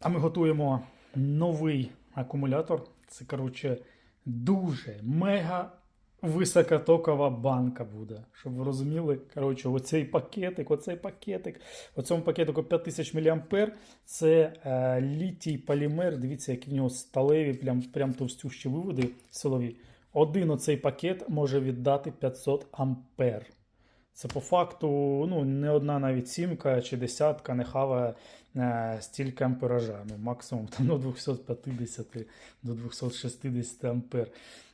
А ми готуємо новий акумулятор. Це, коротше, дуже мега високотокова банка буде. Щоб ви розуміли, коротше, оцей пакетик, оцей пакетик, у цьому пакетику 5000 мА. Це е, літій полімер. Дивіться, які в нього сталеві, прям, прям товстющі виводи силові. Один оцей пакет може віддати 500 ампер. Це по факту ну, не одна навіть сімка чи десятка не хаває е, стільки ампеража. Ну, максимум там, до 250 до 260 ампер.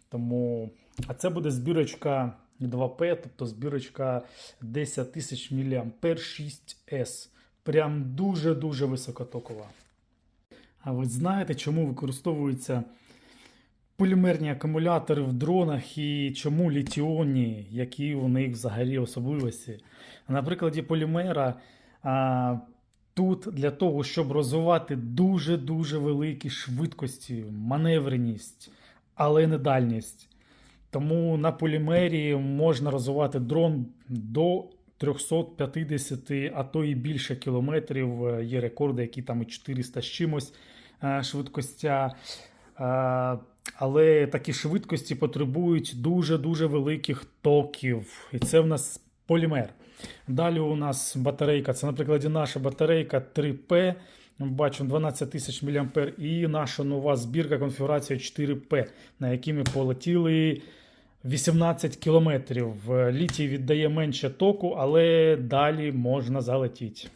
Тому, а це буде збірочка 2П, тобто збірочка 10 тисяч мА 6С. Прям дуже-дуже високотокова. А ви знаєте, чому використовуються полімерні акумулятори в дронах і чому літіонні, які у них взагалі особливості? На прикладі полімера а, тут для того, щоб розвивати дуже-дуже великі швидкості, маневреність, але не дальність. Тому на полімері можна розвивати дрон до 350, а то і більше кілометрів. Е, Є рекорди, які там і 400 з чимось е, швидкостя. Але такі швидкості потребують дуже-дуже великих токів. І це в нас полімер. Далі у нас батарейка. Це, наприклад, наша батарейка 3П. Ми Бачимо 12 тисяч мА і наша нова збірка конфігурація 4П, на якій ми полетіли 18 кілометрів. Літій віддає менше току, але далі можна залетіти.